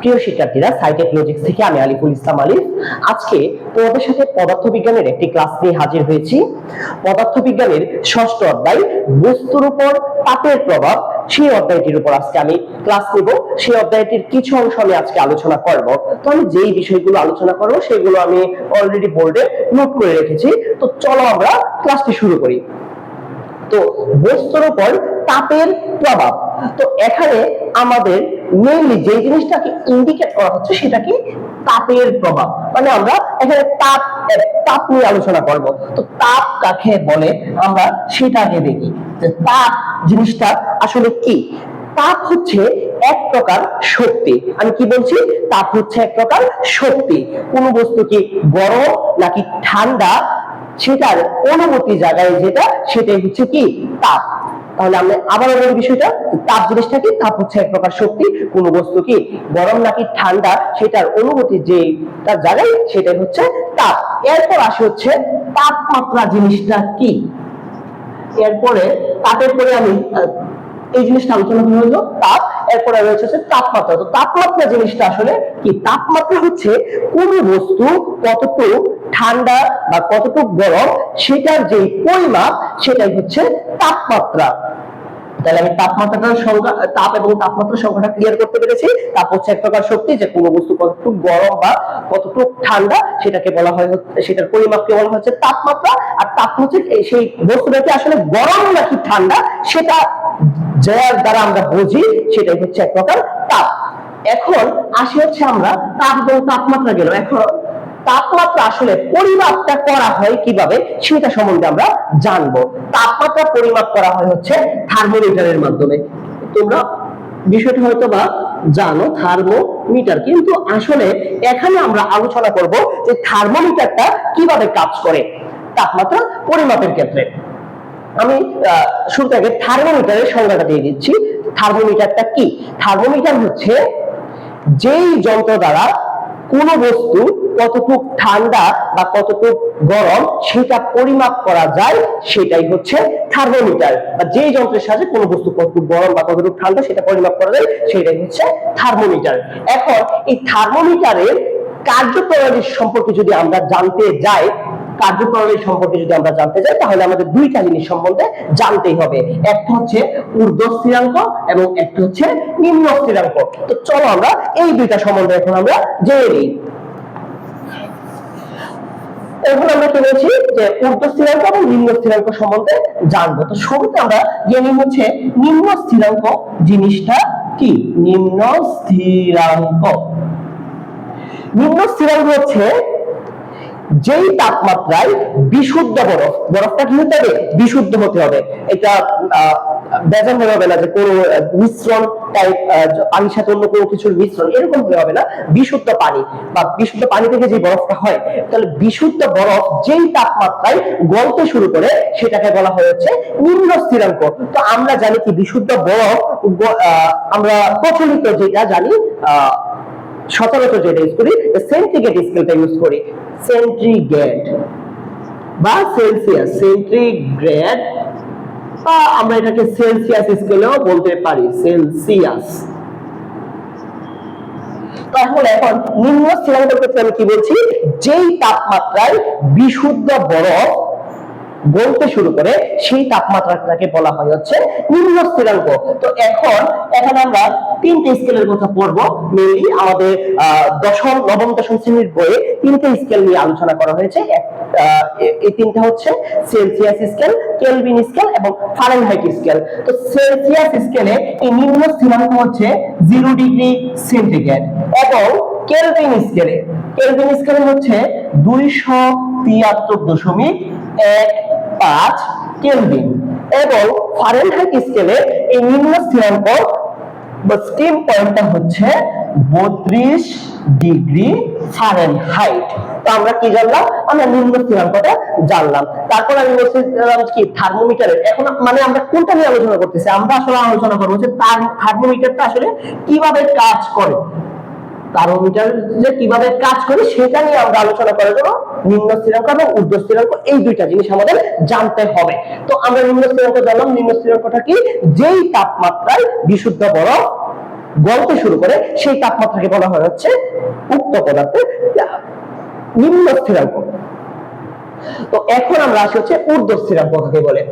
প্রিয় শিক্ষার্থীরা sci-tech logics থেকে আমি আলিফুল ইসলাম আলিফ। আজকে তোমাদের সাথে পদার্থবিজ্ঞানের একটি ক্লাস নিয়ে হাজির হয়েছি। পদার্থবিজ্ঞানের ষষ্ঠ অধ্যায়, বস্তুর উপর তাপের প্রভাব। সেই অধ্যায়টির উপর আজকে আমি ক্লাস নেব। সেই অধ্যায়টির কিছু অংশ আমি আজকে আলোচনা করব। তো আমি যেই বিষয়গুলো আলোচনা করব, সেগুলো আমি অলরেডি বোর্ডে নোট করে রেখেছি। তো চলো আমরা ক্লাসটি শুরু করি। তো বস্তুর উপর তাপের প্রভাব। তো এখানে আমাদের মেইনলি যে জিনিসটাকে ইন্ডিকেট করা হচ্ছে সেটা কি তাপের প্রভাব। মানে আমরা এখানে তাপ তাপ নিয়ে আলোচনা করব। তো তাপ কাকে বলে? আমরা সেটা আগে দেখি। যে তাপ জিনিসটা আসলে কি? তাপ হচ্ছে এক প্রকার শক্তি। আমি কি বলছি? তাপ হচ্ছে এক প্রকার শক্তি। কোন বস্তু কি গরম নাকি ঠান্ডা? সেটার অনুমতি জায়গায় যেটা, সেটাই হচ্ছে কি? তাপ। তাহলে আমরা আবার বলি বিষয়টা, তাপ জিনিসটা কি? তাপ হচ্ছে এক প্রকার শক্তি, কোন বস্তু কি? গরম নাকি ঠান্ডা? সেটার অনুভূতি যে তার জায়গায়, সেটাই হচ্ছে তাপ। এরপর আসে হচ্ছে তাপমাত্রা জিনিসটা কি? এরপরে তাপের পরে আমি এই জিনিসটা আলোচনা হলো তাপ। এরপরে রয়েছে হচ্ছে তাপমাত্রা। তো তাপমাত্রা জিনিসটা আসলে কি? তাপমাত্রা হচ্ছে কোন বস্তু কতটুকু ঠান্ডা বা কতটুকু গরম, সেটার যে পরিমাপ, সেটাই হচ্ছে তাপমাত্রা। তাহলে আমি তাপমাত্রাটার সংখ্যা তাপ এবং তাপমাত্রার সংখ্যাটা ক্লিয়ার করতে পেরেছি। তাপ হচ্ছে এক প্রকার শক্তি যে কোনো বস্তু কতটুকু গরম বা কতটুকু ঠান্ডা, সেটাকে বলা হয় সেটার পরিমাপকে বলা হচ্ছে তাপমাত্রা। আর তাপ হচ্ছে সেই বস্তুটাকে আসলে গরম নাকি ঠান্ডা, সেটা যার দ্বারা আমরা বুঝি সেটাই হচ্ছে এক প্রকার তাপ। এখন আসি হচ্ছে আমরা তাপ এবং তাপমাত্রা গেল। এখন তাপমাত্রা আসলে পরিমাপটা করা হয় কীভাবে সেটা সম্বন্ধে আমরা জানব। তাপমাত্রা পরিমাপ করা হয় হচ্ছে থার্মোমিটারের মাধ্যমে। তোমরা বিষয়টা হয়তো বা জানো থার্মোমিটার। কিন্তু আসলে এখানে আমরা আলোচনা করব যে থার্মোমিটারটা কীভাবে কাজ করে তাপমাত্রা পরিমাপের ক্ষেত্রে। আমি শুরুতে আগে থার্মোমিটারের সংজ্ঞাটা দিয়ে দিচ্ছি। থার্মোমিটারটা কি? থার্মোমিটার হচ্ছে যেই যন্ত্র দ্বারা কোন বস্তু কতটুকু ঠান্ডা বা কতটুকু গরম সেটা পরিমাপ করা যায়, সেটাই হচ্ছে থার্মোমিটার। বা যেই যন্ত্রের সাহায্যে কোনো বস্তু কতটুকু গরম বা কতটুকু ঠান্ডা সেটা পরিমাপ করা যায়, সেটাই হচ্ছে থার্মোমিটার। এখন এই থার্মোমিটারের কার্যপ্রণালী সম্পর্কে যদি আমরা জানতে যাই কার্যপ্রণালী সম্পর্কে যদি আমরা জানতে চাই, তাহলে আমাদের দুইটা জিনিস সম্বন্ধে জানতেই হবে। একটা হচ্ছে ঊর্ধ্ব স্থিরাঙ্ক এবং একটা হচ্ছে নিম্ন স্থিরাঙ্ক। তো চলো আমরা এই দুইটা সম্বন্ধে এখন আমরা জেনে নিই। এখন আমরা কি বলছি যে ঊর্ধ্ব স্থিরাঙ্ক এবং নিম্ন স্থিরাঙ্ক সম্বন্ধে জানব। তো শুরুতে আমরা জেনে হচ্ছে নিম্ন স্থিরাঙ্ক জিনিসটা কি? নিম্ন স্থিরাঙ্ক। নিম্ন স্থিরাঙ্ক হচ্ছে যেই তাপমাত্রায় বিশুদ্ধ বরফ বরফটা কি হতে হবে? বিশুদ্ধ হতে হবে। এটা হবে না যে কোনো মিশ্রণ টাইপ পানির সাথে অন্য কোনো কিছুর মিশ্রণ এরকম হলে হবে না। বিশুদ্ধ পানি বা বিশুদ্ধ পানি থেকে যে বরফটা হয় তাহলে বিশুদ্ধ বরফ যেই তাপমাত্রায় গলতে শুরু করে সেটাকে বলা হয় হচ্ছে নিম্ন স্থিরাঙ্ক। তো আমরা জানি কি বিশুদ্ধ বরফ আমরা প্রচলিত যেটা জানি আহ, সচরাচর যেটা ইউজ করি সেন্টিগ্রেড স্কেলটা ইউজ করি। সেন্ট্রিগ্রেড বা সেলসিয়াস সেন্টিগ্রেড বা আমরা এটাকে সেলসিয়াস স্কেলেও বলতে পারি সেলসিয়াস তাহলে এখন নিম্ন স্থিরাঙ্কের ক্ষেত্রে আমি কি বলছি? যেই তাপমাত্রায় বিশুদ্ধ বরফ গলতে শুরু করে, সেই তাপমাত্রাটাকে বলা হয় হচ্ছে নিম্ন স্থিরাঙ্ক তো এখন এখন আমরা তিনটে স্কেলের কথা পড়ব মেনলি আমাদের দশম, নবম, দশম শ্রেণির বইয়ে তিনটে স্কেল নিয়ে আলোচনা করা হয়েছে। এই তিনটা হচ্ছে সেলসিয়াস স্কেল, কেলভিন স্কেল এবং ফারেনহাইট স্কেল। তো সেলসিয়াস স্কেলে এই নিম্ন স্থিরাঙ্ক হচ্ছে জিরো ডিগ্রি সেন্টিগ্রেড এবং কেলভিন স্কেলে কেলভিন স্কেলে হচ্ছে দুইশো তিয়াত্তর দশমিক এক পাঁচ কেলভিন এবং ফারেনহাইট স্কেলে এই নিম্ন স্থিরাঙ্ক বা স্টিম পয়েন্টটা হচ্ছে বত্রিশ ডিগ্রি ফারেনহাইট তো আমরা কি জানলাম? আমরা নিম্ন স্থিরাঙ্কটা জানলাম। তারপর আমি কি? থার্মোমিটারের এখন মানে আমরা কোনটা নিয়ে আলোচনা করতেছি? আমরা আসলে আলোচনা করব যে তার থার্মোমিটারটা আসলে কীভাবে কাজ করে। থার্মোমিটার যে কীভাবে কাজ করে সেটা নিয়ে আমরা আলোচনা করার জন্য নিম্ন স্থিরাঙ্ক এবং ঊর্ধ্ব স্থিরাঙ্ক, এই দুইটা জিনিস আমাদের জানতে হবে। তো আমরা নিম্ন স্থিরাঙ্ক জানলাম, নিম্ন স্থিরাঙ্কটা কি? যেই তাপমাত্রায় বিশুদ্ধ বরফ গলতে শুরু করে, সেই তাপমাত্রাকে বলা হয় হচ্ছে উক্ত পদার্থের নিম্ন স্থিরাঙ্ক। তো এখন আমরা আসি হচ্ছে ঊর্ধ্ব স্থিরাঙ্ক কাকে বলে।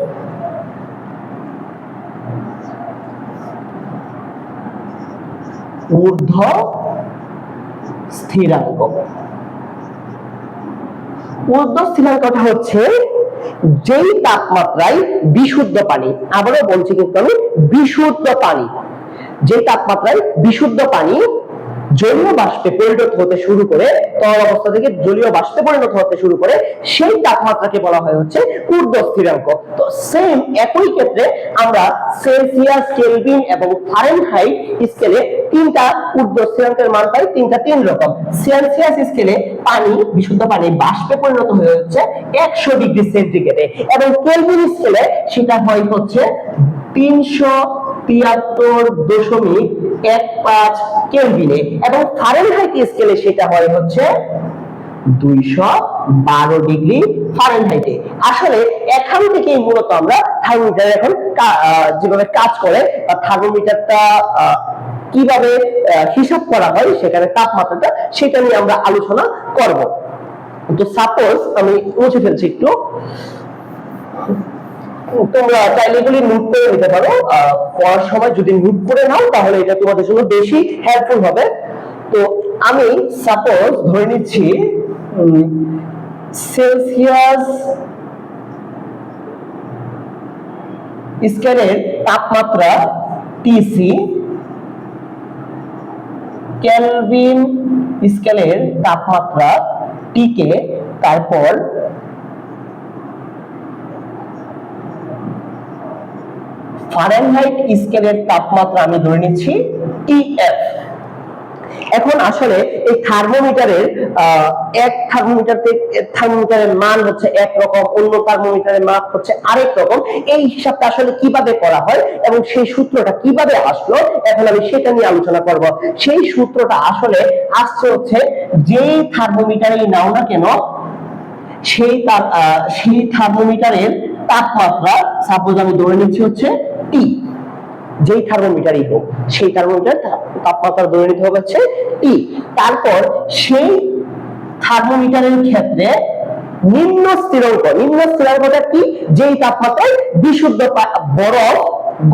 ঊর্ধ্ব স্থিরাঙ্ক ঊর্ধ্ব স্থিরাঙ্কটা হচ্ছে যেই তাপমাত্রায় বিশুদ্ধ পানি, আবারও বলছি কিন্তু আমি বিশুদ্ধ পানি যে তাপমাত্রায় বিশুদ্ধ পানি জলীয় বাষ্পে পরিণত হতে শুরু করে, তরল অবস্থা থেকে জলীয় বাষ্পে পরিণত হতে শুরু করে, সেই তাপমাত্রাকে বলা হয় হচ্ছে ঊর্ধ্ব স্থিরাঙ্ক। তো সেম একই ক্ষেত্রে আমরা সেলসিয়াস কেলভিন এবং ফারেনহাইট স্কেলে তিনটা ঊর্ধ্ব স্থিরাঙ্কের মান পাই, তিনটা তিন রকম। সেলসিয়াস স্কেলে পানি, বিশুদ্ধ পানি বাষ্পে পরিণত হয়ে হচ্ছে একশো ডিগ্রি সেন্টিগ্রেডে। এবং কেলভিন স্কেলে সেটা হয় হচ্ছে তিনশো তিয়াত্তর দশমিক এক পাঁচ কেলভিনে এবং ফারেনহাইট স্কেলে সেটা হয় হচ্ছে দুইশো বারো ডিগ্রি ফারেনহাইটে আসলে এখান থেকেই মূলত আমরা থার্মোমিটার এখন যেভাবে কাজ করে, বা থার্মোমিটারটা কীভাবে হিসাব করা হয়, সেখানে তাপমাত্রাটা, সেটা নিয়ে আমরা আলোচনা করব। তো সাপোজ আমি মুছে ফেলছি একটু। তোমরা চাইলে এগুলি নোট করে নিতে পারো। পড়ার সময় যদি নোট করে নাও, তাহলে এটা তোমাদের জন্য বেশি হেল্পফুল হবে। তো আমি সাপোজ ধরে নিচ্ছি সেলসিয়াস স্কেলের তাপমাত্রা টিসি ক্যালভিন স্কেলের তাপমাত্রা টিকে তারপর ফারেনহাইট স্কেলের তাপমাত্রা আমি ধরে নিচ্ছি টিএফ এখন আসলে এই থার্মোমিটারের এক থার্মোমিটার থার্মোমিটারের মান হচ্ছে এক রকম, অন্য থার্মোমিটারের মাপ হচ্ছে আরেক রকম। এই হিসাবটা আসলে কীভাবে করা হয় এবং সেই সূত্রটা কীভাবে আসলো, এখন আমি সেটা নিয়ে আলোচনা করব। সেই সূত্রটা আসলে আসছে হচ্ছে যেই থার্মোমিটারই নাও না কেন, সেই সেই থার্মোমিটারের তাপমাত্রা সাপোজ আমি ধরে নিচ্ছি হচ্ছে টি যেই থার্মোমিটারই হোক, সেই থার্মোমিটার তাপমাত্রা ধরে নিতে হবে হচ্ছে টি তারপর সেই থার্মোমিটারের ক্ষেত্রে নিম্ন স্থিরাঙ্ক নিম্ন স্থিরাঙ্কটা কি? যেই তাপমাত্রায় বিশুদ্ধ বরফ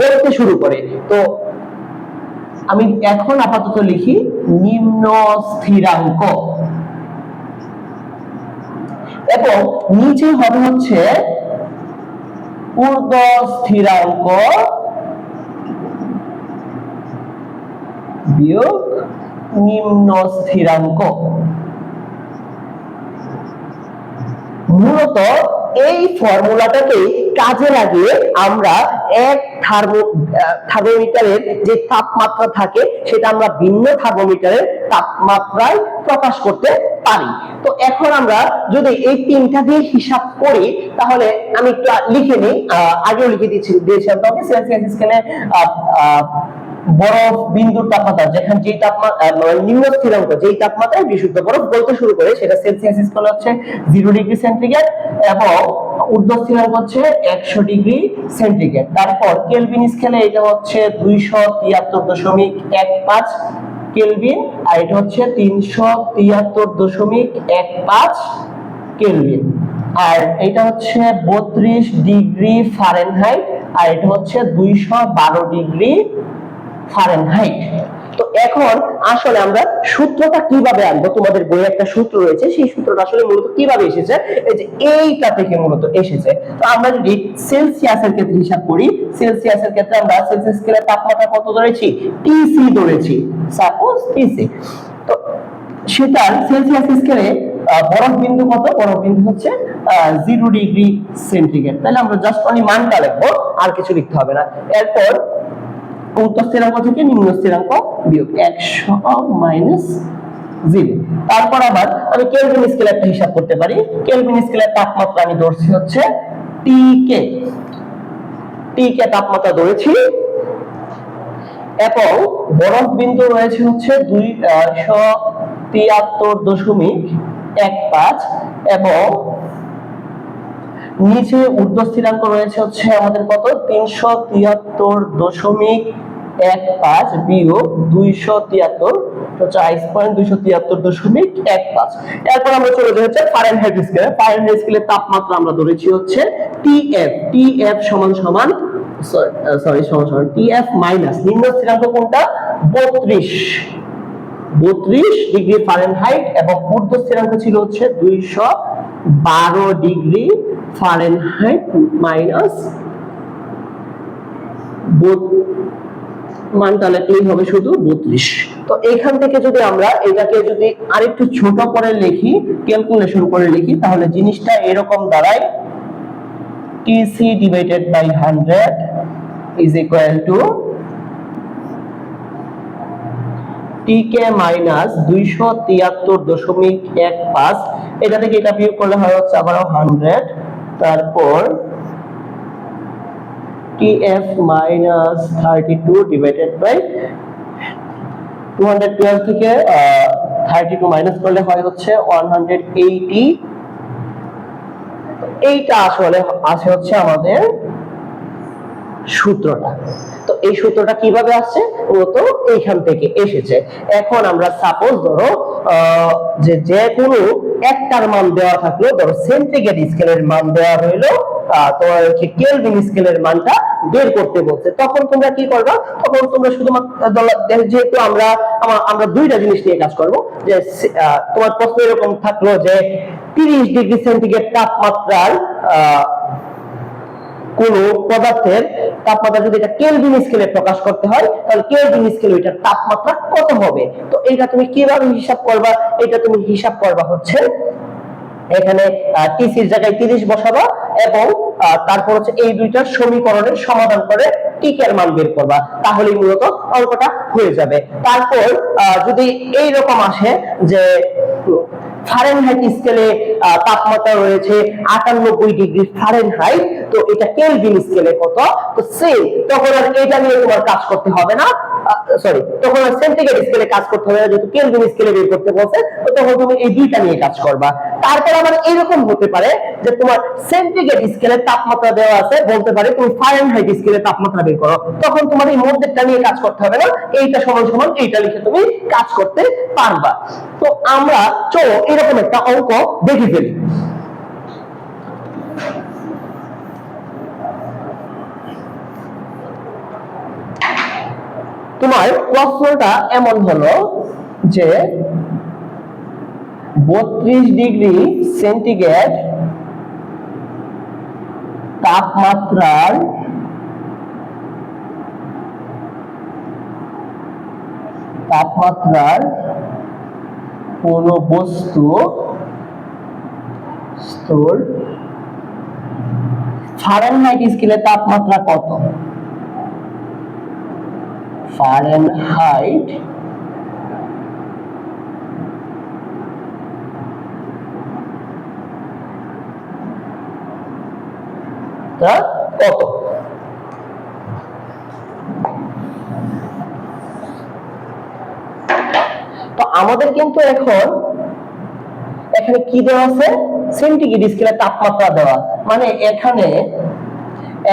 গলতে শুরু করে। তো আমি এখন আপাতত লিখি নিম্ন স্থিরাঙ্ক। এবং নিচে হবে হচ্ছে ঊর্ধ্ব স্থিরাঙ্ক বিয়োগ নিম্ন স্থিরাঙ্ক। মূলত এই ফর্মুলাটাকে কাজে লাগিয়ে আমরা এক থার্মো থার্মোমিটারের যে তাপমাত্রা থাকে, সেটা আমরা ভিন্ন থার্মোমিটারের তাপমাত্রায় প্রকাশ করতে পারি। তো এখন আমরা যদি এই তিনটা দিয়ে হিসাব করি, তাহলে আমি একটু লিখে নিই। আগেও লিখে দিয়েছি, দিয়েছিলাম। তোমাকে সেলসিয়াস স্কেলে বরফ, বিন্দুর তাপমাত্রা, যেখানে যেই তাপমাত্রা নিম্ন স্থিরাঙ্ক যেই তাপমাত্রায় বিশুদ্ধ বরফ গলতে শুরু করে, সেটা সেলসিয়াস স্কেল হচ্ছে জিরো ডিগ্রি সেন্টিগ্রেড এবং ঊর্ধ্ব স্থিরাঙ্ক হচ্ছে একশো ডিগ্রি সেন্টিগ্রেড তারপর কেলভিন স্কেলে এটা হচ্ছে দুইশো তিয়াত্তর দশমিক এক পাঁচ কেলভিন আর এটা হচ্ছে তিনশো তিয়াত্তর দশমিক এক পাঁচ কেলভিন আর এটা হচ্ছে বত্রিশ ডিগ্রি ফারেনহাইট আর এটা হচ্ছে দুইশো বারো ডিগ্রি ফারেনহাইট তো এখন আসলে আমরা সূত্রটা কীভাবে আনব? তোমাদের বইয়ে একটা সূত্র রয়েছে, সেই সূত্রটা আসলে মূলত কীভাবে এসেছে? এই যে এইটা থেকে মূলত এসেছে। তো আমরা যদি সেলসিয়াসের ক্ষেত্রে হিসাব করি, সেলসিয়াসের ক্ষেত্রে আমরা সেলসিয়াস স্কেলের তাপমাত্রা কত ধরেছি? টিসি ধরেছি। সাপোজ টিসি তো সেটা সেলসিয়াস স্কেলে বরফ বিন্দু কত? বরফ বিন্দু হচ্ছে জিরো ডিগ্রি সেন্টিগ্রেড তাহলে আমরা জাস্ট অনলি মানটা লিখব, আর কিছু লিখতে হবে না। এরপর উচ্চ স্থিরাঙ্ক থেকে নিম্ন স্থিরাঙ্ক বিয়োগ একশো মাইনাস জিরো তারপর আবার আমি কেলভিন একটা হিসাব করতে পারি। কেলভিন স্কেলের তাপমাত্রা আমি ধরছি হচ্ছে টি কে টি কে তাপমাত্রা ধরেছি। এবং বরফ বিন্দু রয়েছে হচ্ছে দুইশো তিয়াত্তর দশমিক এক পাঁচ এবং নিচে ঊর্ধ্ব স্থিরাঙ্ক রয়েছে হচ্ছে আমাদের কত? তিনশো তিয়াত্তর দশমিক এক পাঁচ বিয়োগ দুইশো তিয়াত্তর, হচ্ছে আইস পয়েন্ট দুইশো তিয়াত্তর দশমিক এক পাঁচ। এরপর আমরা চলে যাই হচ্ছে ফারেনহাইট স্কেলে ফারেনহাইট স্কেলের তাপমাত্রা আমরা ধরেছি হচ্ছে টিএফ টিএফ সমান সমান সরি সমান সমান টিএফ মাইনাস নিম্ন স্থিরাঙ্ক কোনটা? বত্রিশ। বত্রিশ ডিগ্রি ফারেনহাইট এবং ঊর্ধ্ব স্থিরাঙ্ক ছিল হচ্ছে দুইশো বারো ডিগ্রি ফারেনহাইট মাইনাস মানটা লিখলেই হবে শুধু বত্রিশ। তো এখান থেকে যদি আমরা এটাকে যদি আরেকটু ছোট করে লিখি ক্যালকুলেশন করে লিখি, তাহলে জিনিসটা এরকম দাঁড়ায়। TC divided by hundred is equal to TK minus দুইশো তিয়াত্তর দশমিক এক পাঁচ। এটা থেকে এটা বিয়োগ করলে হয় হচ্ছে আবারও হান্ড্রেড। তারপর TF minus thirty two divided by two hundred twelve থেকে থার্টি টু মাইনাস করলে হয় হচ্ছে ওয়ান হান্ড্রেড এইটি এইটা আসলে আছে হচ্ছে আমাদের সূত্রটা। তো এই সূত্রটা কীভাবে আসছে? মূলত এইখান থেকে এসেছে। এখন আমরা সাপোজ ধরো যে যে কোনো একটার মান দেওয়া থাকল, ধরো সেন্টিগ্রেড স্কেলের মান দেওয়া হইল তোমার হচ্ছে কেলভিন স্কেলের মানটা বের করতে বলছে। তখন তোমরা কি করবা? তখন তোমরা শুধুমাত্র যেহেতু আমরা আমরা দুইটা জিনিস নিয়ে কাজ করব, যে তোমার প্রশ্ন এরকম থাকল যে তিরিশ ডিগ্রি সেন্টিগ্রেড তাপমাত্রার কোন পদার্থের তাপমাত্রা যদি এটা কেলভিন স্কেলে প্রকাশ করতে হয়, তাহলে কেলভিন স্কেলে এটার তাপমাত্রা কত হবে। তো এটা তুমি কীভাবে হিসাব করবা? এটা তুমি হিসাব করবা হচ্ছে এখানে টিসির জায়গায় তিরিশ বসাবা এবং তারপর হচ্ছে এই দুইটার সমীকরণের সমাধান করে টিকের মান বের করবা। তাহলেই মূলত অঙ্কটা হয়ে যাবে। তারপর যদি এই রকম আসে যে ফারেনহাইট স্কেলে তাপমাত্রা রয়েছে আটানব্বই ডিগ্রি ফারেনহাইট তো এটা কেলভিন স্কেলে কত? তো সেম তখন আর এটা নিয়ে তোমার কাজ করতে হবে না। সরি তখন সেন্টিগ্রেড স্কেলে কাজ করতে হবে যেহেতু কেলভিন স্কেলে বের করতে বলছে, তো তখন তুমি এই দুইটা নিয়ে কাজ করবা। তারপর আবার এরকম হতে পারে যে তোমার সেন্টিগ্রেড স্কেলে তাপমাত্রা দেওয়া আছে, বলতে পারে তুমি ফারেনহাইট স্কেলে তাপমাত্রা বের করো। তখন তোমার এই মধ্যেরটা নিয়ে কাজ করতে হবে না, এইটা সমান সমান এইটা লিখে তুমি কাজ করতে পারবা। তো আমরা, চলো এরকম একটা অঙ্ক দেখে ফেলি। তোমার প্রশ্নটা এমন হলো যে বত্রিশ ডিগ্রি সেন্টিগ্রেড তাপমাত্রার তাপমাত্রার কোন বস্তু স্তর ফারেনহাইট স্কেলে তাপমাত্রা কত? ফারেনহাইট কত? তো আমাদের কিন্তু এখন এখানে কি দেওয়া আছে? সেন্টিগ্রেড স্কেলে তাপমাত্রা দেওয়া। মানে এখানে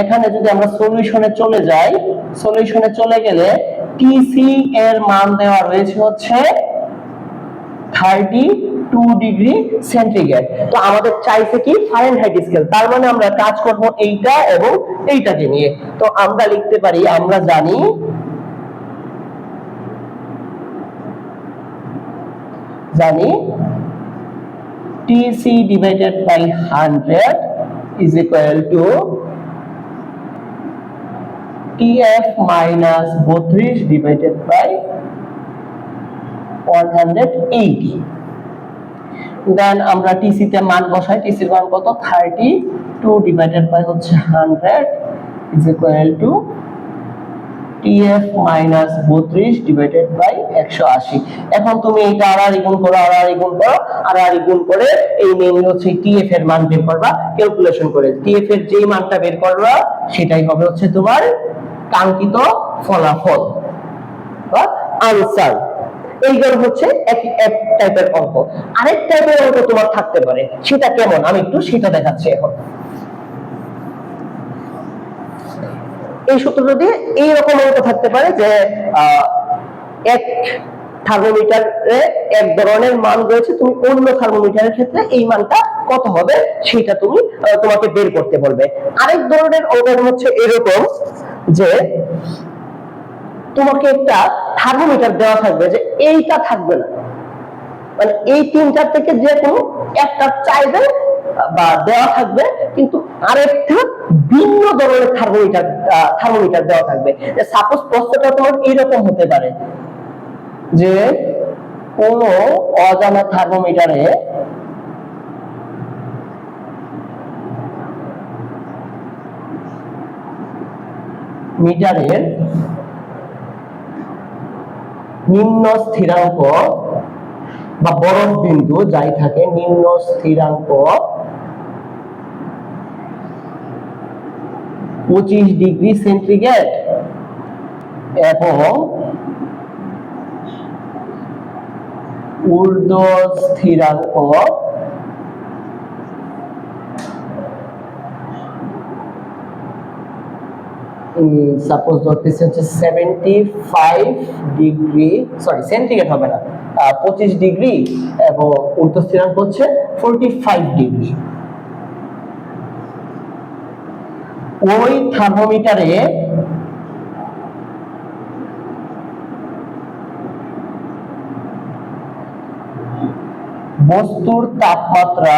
এখানে যদি আমরা সলিউশনে চলে যাই সলিউশনে চলে গেলে টিসি এর মান দেওয়া রয়েছে হচ্ছে থার্টি টু ডিগ্রি সেন্টিগ্রেড তো আমাদের চাইছে কি ফারেনহাইট স্কেল তার মানে আমরা কাজ করব এইটা এবং এইটাকে নিয়ে। তো আমরা লিখতে পারি, আমরা জানি জানি TC divided by 100 is equal to TF minus 32 divided by 180 দেন আমরা টিসি তে মান বসাই টিসির মান কত? 32 ডিভাইডেড বাই হচ্ছে 100 is equal to TF minus বত্রিশ ডিভাইডেড বাই একশো আশি। এখন তুমি এইটা আড়াআড়ি গুণ করো আড়াআড়ি গুণ করো আড়াআড়ি গুণ করে এই মেইন হচ্ছে টিএফ এর মান বের করবা ক্যালকুলেশন করে। টিএফ এর যেই মানটা বের করবা, সেটাই হবে হচ্ছে তোমার কাঙ্ক্ষিত ফলাফল। বা আনসার এইগুলো হচ্ছে এক এক টাইপের অঙ্ক। আরেক টাইপের অঙ্ক তোমার থাকতে পারে। সেটা কেমন? আমি একটু সেটা দেখাচ্ছি এখন। এই সূত্রটা দিয়ে এইরকম অঙ্ক থাকতে পারে যে এক থার্মোমিটারে এক ধরনের মান রয়েছে। তুমি অন্য থার্মোমিটারের ক্ষেত্রে এই মানটা কত হবে? সেটা তুমি তোমাকে বের করতে বলবে। আরেক ধরনের অঙ্ক হচ্ছে এরকম যে তোমাকে একটা থার্মোমিটার দেওয়া থাকবে যে এইটা থাকবে না। মানে এই তিনটার থেকে যে কোনো একটা চাইবে বা দেওয়া থাকবে, কিন্তু আরেকটা ভিন্ন ধরনের থার্মোমিটার থার্মোমিটার দেওয়া থাকবে। সাপোজ প্রশ্নটা তোমার এইরকম হতে পারে যে কোন অজানা থার্মোমিটারে মিটারের নিম্ন স্থিরাঙ্ক বা বরফ বিন্দু যাই থাকে, নিম্ন স্থিরাঙ্ক পঁচিশ ডিগ্রি সেন্টিগ্রেড এবং ঊর্ধ্ব স্থিরাঙ্ক সাপোজ ধরতেছে হচ্ছে seventy five degree sorry centigrade হবে না পঁচিশ ডিগ্রি এবং ঊর্ধ্ব স্থিরাঙ্ক হচ্ছে ফোরটি ফাইভ ডিগ্রি ওই থার্মোমিটারে বস্তুর তাপমাত্রা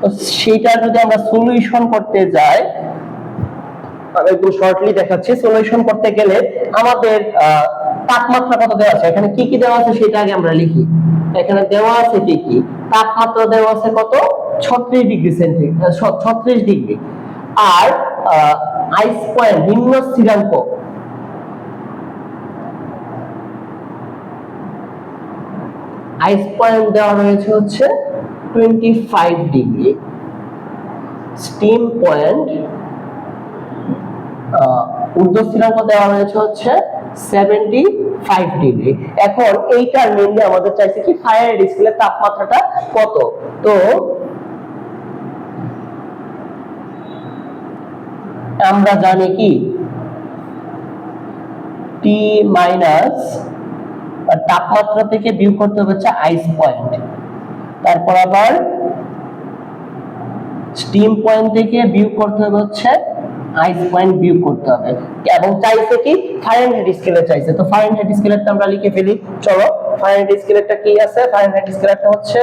তো সেইটা যদি আমরা সলিউশন করতে যাই আমি একটু শর্টলি দেখাচ্ছি। সলিউশন করতে গেলে আমাদের তাপমাত্রা কত দেওয়া আছে? এখানে কি কি দেওয়া আছে সেটা আগে আমরা লিখি। এখানে দেওয়া আছে কি কি? তাপমাত্রা দেওয়া আছে কত? ছত্রিশ ডিগ্রি সেন্টিগ্রেড ছত্রিশ ডিগ্রি। আর আইস পয়েন্ট নিম্ন স্থিরাঙ্ক। আইস পয়েন্ট দেওয়া রয়েছে হচ্ছে টোয়েন্টি ফাইভ দেওয়া রয়েছে হচ্ছে সেভেন্টি ফাইভ ডিগ্রি এখন এইটার আমাদের চাইছে কি ফায়ার স্কেলের তাপমাত্রাটা কত? তো আমরা জানি কি? টি মাইনাস তাপমাত্রা থেকে বিয়োগ করতে হচ্ছে আইস পয়েন্ট তারপর আবার স্টিম পয়েন্ট থেকে বিয়োগ করতে হবে হচ্ছে আইস পয়েন্ট বিয়োগ করতে হবে। এবং চাইছে কি? ফারেনহাইট স্কেলে চাইছে। তো ফারেনহাইট স্কেলেরটা আমরা লিখে ফেলি। চলো ফারেনহাইট স্কেলেরটা কি আছে? ফারেনহাইট স্কেলেরটা হচ্ছে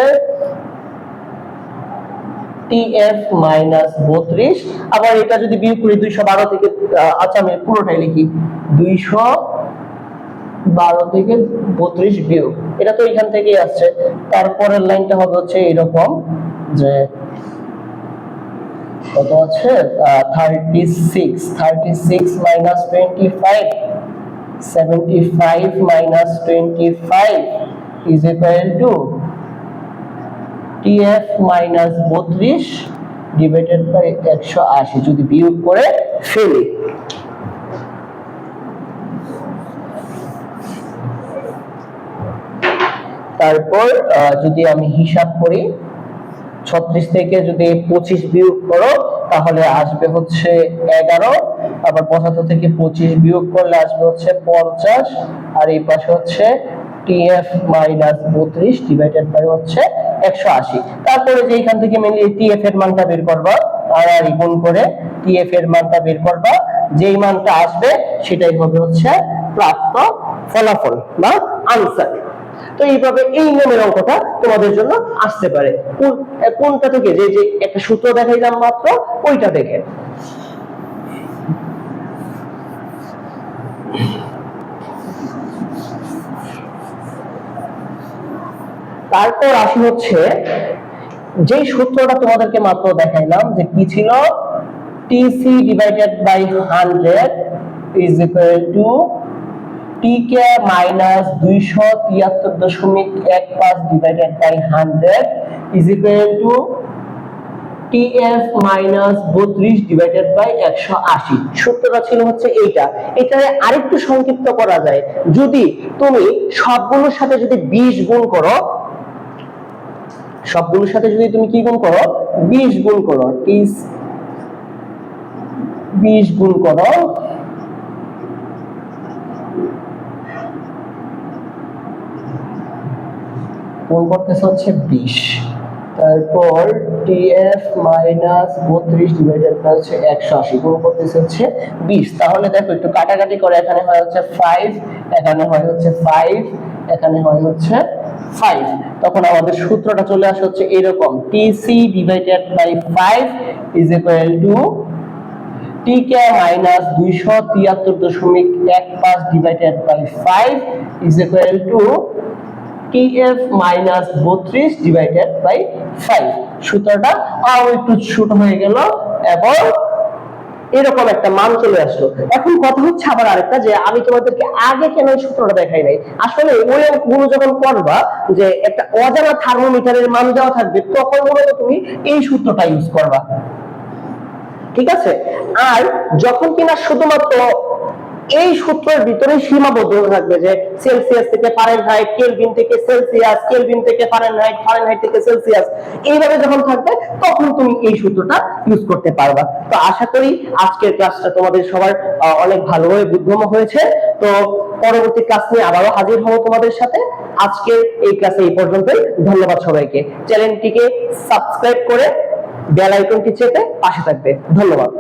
টিএফ মাইনাস বত্রিশ। আবার এটা যদি বিয়োগ করি, দুইশো বারো থেকে আচ্ছা আমি পুরোটাই লিখি। দুইশো বারো থেকে বত্রিশ বিয়োগ এটা তো এখান থেকেই আসছে। তারপরের লাইনটা হবে হচ্ছে এরকম যে কত আছে? Thirty six thirty six minus twenty five seventy five minus twenty five is equal to TF minus বত্রিশ ডিভাইডেড বাই একশো আশি। যদি বিয়োগ করে ফেলি তারপর যদি আমি হিসাব করি, ছত্রিশ থেকে যদি পঁচিশ বিয়োগ করো, তাহলে আসবে হচ্ছে এগারো। আবার পঁচাত্তর থেকে পঁচিশ বিয়োগ করলে আসবে হচ্ছে পঞ্চাশ। আর এই পাশে হচ্ছে টিএফ মাইনাস বত্রিশ ডিভাইডেড বাই হচ্ছে একশো আশি। তারপরে যে এখান থেকে মেনলি টিএফ এর মানটা বের করবা আর আর গুণ করে টিএফ এর মানটা বের করবা। যেই মানটা আসবে, সেটাই হবে হচ্ছে প্রাপ্ত ফলাফল বা আনসার। তো এইভাবে এই নিয়মের অঙ্কটা তোমাদের জন্য আসতে পারে। কোনটা থেকে? যে যে একটা সূত্র দেখাইলাম মাত্র, ওইটা দেখে। তারপর আসি হচ্ছে, যেই সূত্রটা তোমাদেরকে মাত্র দেখাইলাম যে কি ছিল? TC divided by hundred is equal to TK minus দুইশো তিয়াত্তর দশমিক এক পাঁচ divided by hundred is equal to TF minus বত্রিশ ডিভাইডেড বাই একশো আশি ছিল হচ্ছে এইটা। আরেকটু সংক্ষিপ্ত করা যায়। যদি তুমি সবগুলোর সাথে যদি বিশ গুণ করো, সবগুলোর সাথে যদি তুমি কি গুণ করো? বিশ গুণ করো। বিশ গুণ করো। গুণ করতেছে হচ্ছে বিশ। তারপর টিএফ মাইনাস বত্রিশ ডিভাইডেড বাই হচ্ছে একশো আশি গুণ করতেছে হচ্ছে বিশ। তাহলে দেখো, একটু কাটাকাটি করে, এখানে হয় হচ্ছে ফাইভ এখানে হয় হচ্ছে ফাইভ এখানে হয় হচ্ছে ফাইভ তখন আমাদের সূত্রটা চলে আসে হচ্ছে এরকম TC divided by five is equal to TK minus দুইশো তিয়াত্তর দশমিক এক পাঁচ divided by five is equal to TF minus বত্রিশ ডিভাইডেড বাই ফাইভ সূত্রটা আরও একটু ছোট হয়ে গেল এবং এরকম একটা মান চলে আসলো। এখন কথা হচ্ছে আবার আরেকটা, যে আমি তোমাদেরকে আগে কেন এই সূত্রটা দেখাই নাই? আসলে ওই অঙ্কগুলো যখন করবা যে একটা অজানা থার্মোমিটারের মান দেওয়া থাকবে, তখন মূলত তুমি এই সূত্রটা ইউজ করবা। ঠিক আছে? আর যখন কিনা শুধুমাত্র এই সূত্রের ভিতরে সীমাবদ্ধ থাকবে যে সেলসিয়াস থেকে ফারেনহাইট কেলভিন থেকে সেলসিয়াস কেলভিন থেকে ফারেনহাইট ফারেনহাইট থেকে সেলসিয়াস এইভাবে যখন থাকবে, তখন তুমি এই সূত্রটা ইউজ করতে পারবা। তো আশা করি আজকের ক্লাসটা তোমাদের সবার অনেক ভালোভাবে বুদ্ধম হয়েছে। তো পরবর্তী ক্লাস নিয়ে আবারও হাজির হব তোমাদের সাথে। আজকের এই ক্লাসে এই পর্যন্তই। ধন্যবাদ সবাইকে। চ্যানেলটিকে সাবস্ক্রাইব করে বেল আইকনটি চেপে পাশে থাকবে। ধন্যবাদ।